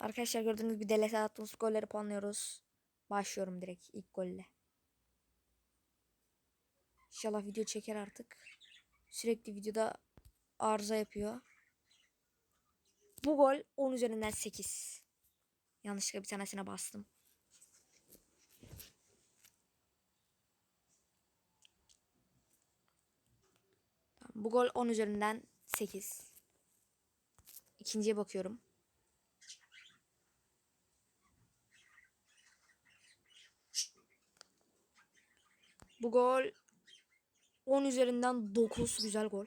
Arkadaşlar gördüğünüz gibi delete attığımız golleri puanlıyoruz. Başlıyorum direkt ilk golle. İnşallah video çeker artık. Sürekli videoda arıza yapıyor. Bu gol 10 üzerinden 8. Yanlışlıkla bir tanesine bastım. Bu gol 10 üzerinden 8. İkinciye bakıyorum. Bu gol 10 üzerinden 9. Güzel gol.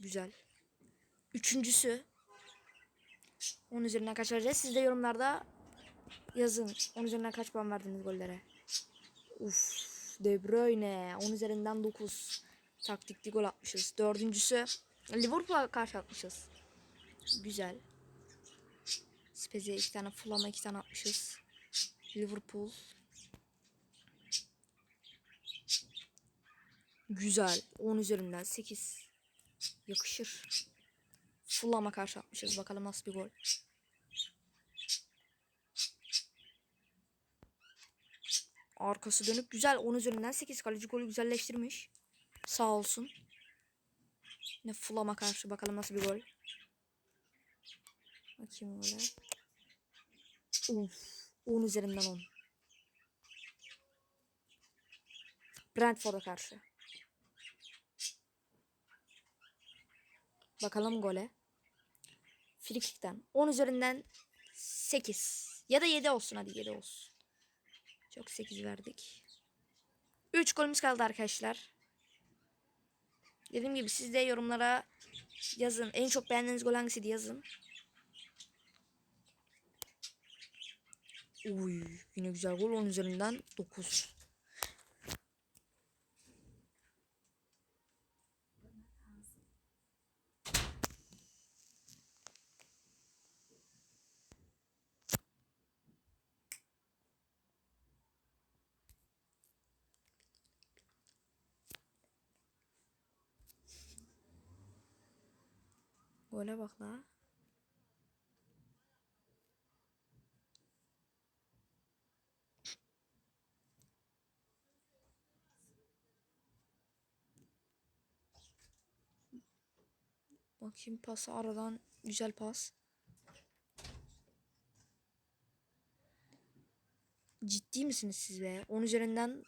Güzel. Üçüncüsü 10 üzerinden kaç vereceğiz? Siz de yorumlarda yazın. 10 üzerinden kaç puan verdiniz gollere? Uf, De Bruyne 10 üzerinden 9. Taktikli gol atmışız. Dördüncüsü Liverpool'a karşı atmışız. Güzel. Spezi'ye iki tane Fulham'a iki tane atmışız. Liverpool. Güzel. 10 üzerinden 8. Yakışır. Fulham'a karşı atmışız. Bakalım nasıl bir gol. Arkası dönük güzel. 10 üzerinden 8. Kaleci golü güzelleştirmiş. Sağ olsun. Ne Fulham'a karşı bakalım nasıl bir gol. Bakayım böyle. Uf. 10 üzerinden 10. Brentford'a karşı. Bakalım gole. Frikik'ten. 10 üzerinden 8. Ya da 7 olsun hadi 7 olsun. Çok 8 verdik. 3 golümüz kaldı arkadaşlar. Dediğim gibi siz de yorumlara yazın. En çok beğendiğiniz gol hangisiydi yazın. Uy, yine güzel gol 10 üzerinden 9. Gole bak la. Bakayım pası aradan güzel pas. Ciddi misiniz siz be? 10 üzerinden